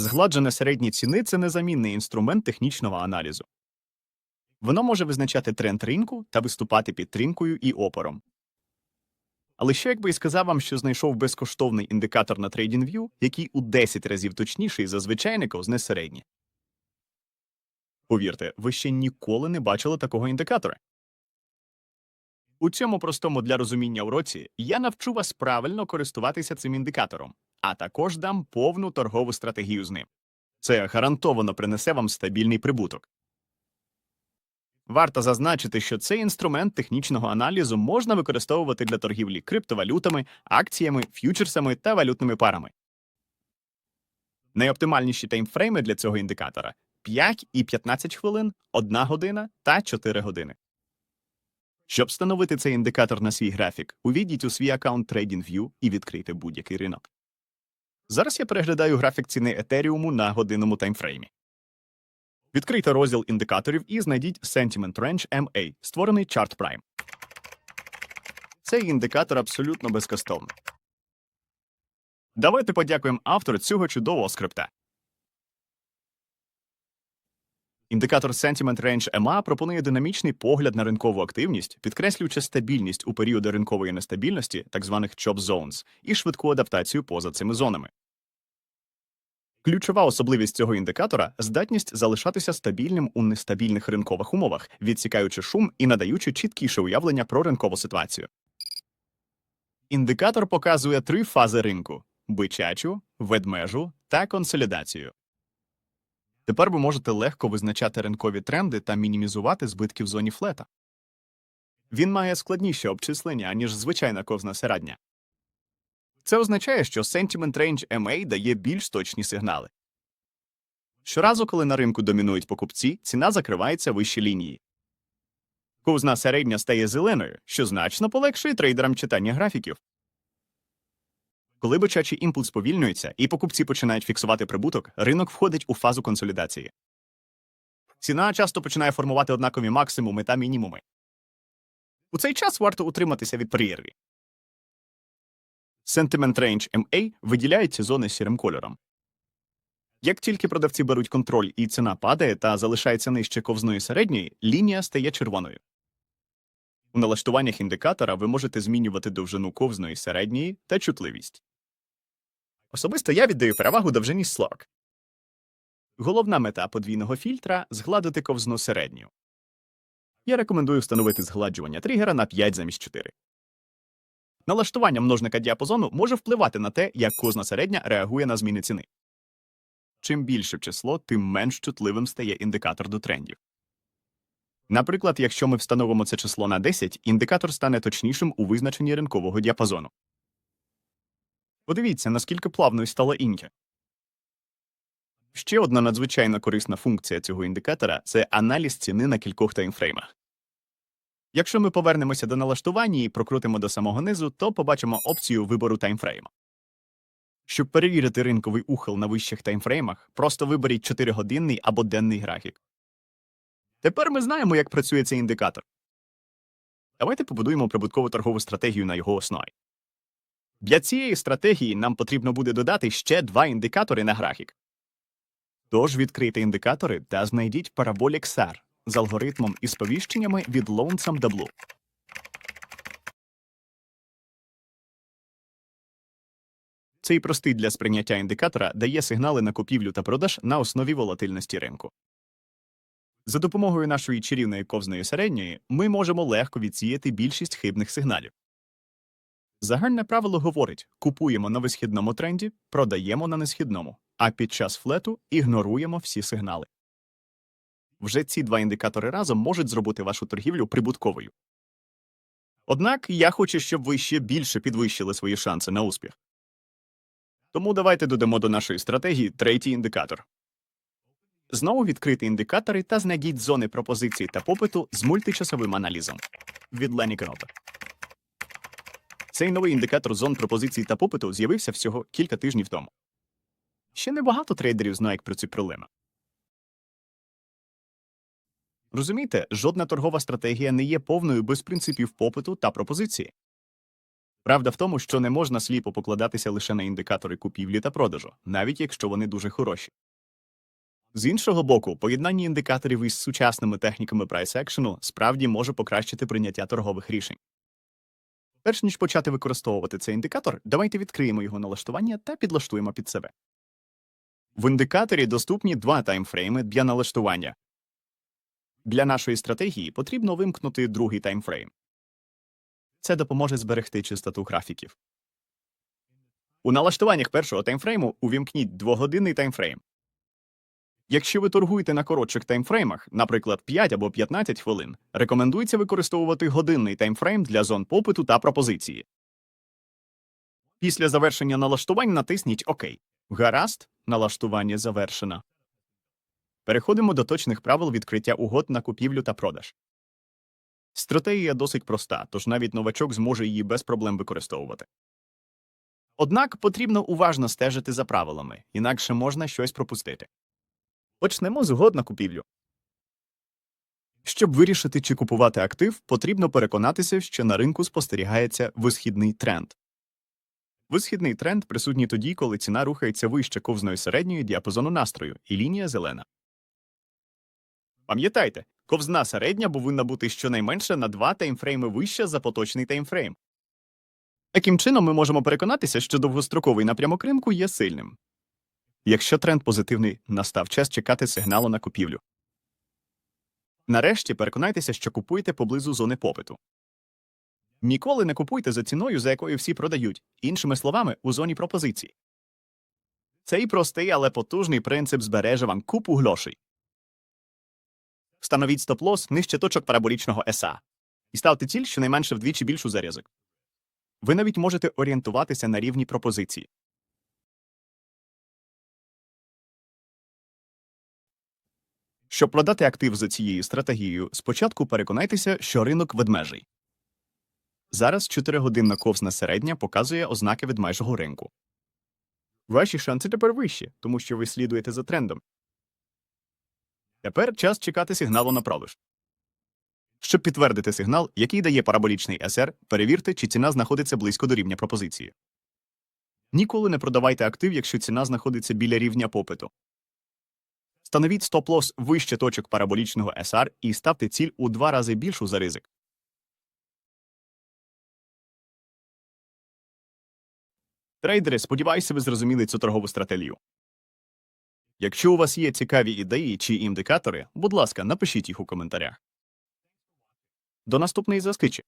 Згладжене середні ціни це незамінний інструмент технічного аналізу. Воно може визначати тренд ринку та виступати підтримкою і опором. Але що якби і сказав вам, що знайшов безкоштовний індикатор на TradingView, який у 10 разів точніший за звичайне ковзне середнє? Повірте, ви ще ніколи не бачили такого індикатора. У цьому простому для розуміння уроці я навчу вас правильно користуватися цим індикатором, а також дам повну торгову стратегію з ним. Це гарантовано принесе вам стабільний прибуток. Варто зазначити, що цей інструмент технічного аналізу можна використовувати для торгівлі криптовалютами, акціями, ф'ючерсами та валютними парами. Найоптимальніші таймфрейми для цього індикатора 5 і 15 хвилин, 1 година та 4 години. Щоб встановити цей індикатор на свій графік, увійдіть у свій аккаунт TradingView і відкрийте будь-який ринок. Зараз я переглядаю графік ціни Етеріуму на годинному таймфреймі. Відкрийте розділ індикаторів і знайдіть Sentiment Range MA, створений Chart Prime. Цей індикатор абсолютно безкоштовний. Давайте подякуємо автору цього чудового скрипта. Індикатор Sentiment Range EMA пропонує динамічний погляд на ринкову активність, підкреслюючи стабільність у періоди ринкової нестабільності, так званих chop zones, і швидку адаптацію поза цими зонами. Ключова особливість цього індикатора здатність залишатися стабільним у нестабільних ринкових умовах, відсікаючи шум і надаючи чіткіше уявлення про ринкову ситуацію. Індикатор показує три фази ринку бичачу, ведмежу та консолідацію. Тепер ви можете легко визначати ринкові тренди та мінімізувати збитки в зоні флета. Він має складніше обчислення, аніж звичайна ковзна середня. Це означає, що Sentiment Range MA дає більш точні сигнали. Щоразу, коли на ринку домінують покупці, ціна закривається вище лінії. Ковзна середня стає зеленою, що значно полегшує трейдерам читання графіків. Коли бичачий імпульс повільнюється і покупці починають фіксувати прибуток, ринок входить у фазу консолідації. Ціна часто починає формувати однакові максимуми та мінімуми. У цей час варто утриматися від перерві. Sentiment Range MA виділяє ці зони сірим кольором. Як тільки продавці беруть контроль і ціна падає та залишається нижче ковзної середньої, лінія стає червоною. У налаштуваннях індикатора ви можете змінювати довжину ковзної середньої та чутливість. Особисто я віддаю перевагу довжині слог. Головна мета подвійного фільтра згладити ковзну середню. Я рекомендую встановити згладжування тригера на 5 замість 4. Налаштування множника діапазону може впливати на те, як ковзна середня реагує на зміни ціни. Чим більше число, тим менш чутливим стає індикатор до трендів. Наприклад, якщо ми встановимо це число на 10, індикатор стане точнішим у визначенні ринкового діапазону. Подивіться, наскільки плавною стала інтя. Ще одна надзвичайно корисна функція цього індикатора це аналіз ціни на кількох таймфреймах. Якщо ми повернемося до налаштування і прокрутимо до самого низу, то побачимо опцію вибору таймфрейма. Щоб перевірити ринковий ухил на вищих таймфреймах, просто виберіть 4-годинний або денний графік. Тепер ми знаємо, як працює цей індикатор. Давайте побудуємо прибуткову торгову стратегію на його основі. Для цієї стратегії нам потрібно буде додати ще два індикатори на графік. Тож відкрийте індикатори та знайдіть Parabolic SAR з алгоритмом і сповіщеннями від Lonesome Blue. Цей простий для сприйняття індикатора дає сигнали на купівлю та продаж на основі волатильності ринку. За допомогою нашої чарівної ковзної середньої ми можемо легко відсіяти більшість хибних сигналів. Загальне правило говорить: купуємо на висхідному тренді, продаємо на несхідному, а під час флету ігноруємо всі сигнали. Вже ці два індикатори разом можуть зробити вашу торгівлю прибутковою. Однак я хочу, щоб ви ще більше підвищили свої шанси на успіх. Тому давайте додамо до нашої стратегії третій індикатор. Знову відкрити індикатори та знайдіть зони пропозиції та попиту з мультичасовим аналізом від Лені Кнота. Цей новий індикатор зон пропозиції та попиту з'явився всього кілька тижнів тому. Ще небагато трейдерів знають про ці проблеми. Розумієте, жодна торгова стратегія не є повною без принципів попиту та пропозиції. Правда в тому, що не можна сліпо покладатися лише на індикатори купівлі та продажу, навіть якщо вони дуже хороші. З іншого боку, поєднання індикаторів із сучасними техніками прайс-екшену справді може покращити прийняття торгових рішень. Перш ніж почати використовувати цей індикатор, давайте відкриємо його налаштування та підлаштуємо під себе. В індикаторі доступні два таймфрейми для налаштування. Для нашої стратегії потрібно вимкнути другий таймфрейм. Це допоможе зберегти чистоту графіків. У налаштуваннях першого таймфрейму увімкніть двогодинний таймфрейм. Якщо ви торгуєте на коротших таймфреймах, наприклад, 5 або 15 хвилин, рекомендується використовувати годинний таймфрейм для зон попиту та пропозиції. Після завершення налаштувань натисніть ОК. Гаразд, налаштування завершено. Переходимо до точних правил відкриття угод на купівлю та продаж. Стратегія досить проста, тож навіть новачок зможе її без проблем використовувати. Однак потрібно уважно стежити за правилами, інакше можна щось пропустити. Почнемо з угод на купівлю. Щоб вирішити, чи купувати актив, потрібно переконатися, що на ринку спостерігається висхідний тренд. Висхідний тренд присутній тоді, коли ціна рухається вище ковзної середньої діапазону настрою, і лінія зелена. Пам'ятайте, ковзна середня повинна бути щонайменше на два таймфрейми вища за поточний таймфрейм. Таким чином, ми можемо переконатися, що довгостроковий напрямок ринку є сильним. Якщо тренд позитивний, настав час чекати сигналу на купівлю. Нарешті переконайтеся, що купуєте поблизу зони попиту. Ніколи не купуйте за ціною, за якою всі продають, іншими словами, у зоні пропозицій. Цей простий, але потужний принцип збереже вам купу грошей. Встановіть стоп-лос нижче точок параболічного СА і ставте ціль щонайменше вдвічі більшу за ризик. Ви навіть можете орієнтуватися на рівні пропозиції. Щоб продати актив за цією стратегією, спочатку переконайтеся, що ринок ведмежий. Зараз 4-годинна ковзна середня показує ознаки ведмежого ринку. Ваші шанси тепер вищі, тому що ви слідуєте за трендом. Тепер час чекати сигналу на продаж. Щоб підтвердити сигнал, який дає параболічний SR, перевірте, чи ціна знаходиться близько до рівня пропозиції. Ніколи не продавайте актив, якщо ціна знаходиться біля рівня попиту. Встановіть стоп-лос вище точок параболічного SR і ставте ціль у два рази більшу за ризик. Трейдери, сподіваюся, ви зрозуміли цю торгову стратегію. Якщо у вас є цікаві ідеї чи індикатори, будь ласка, напишіть їх у коментарях. До наступної зустрічі!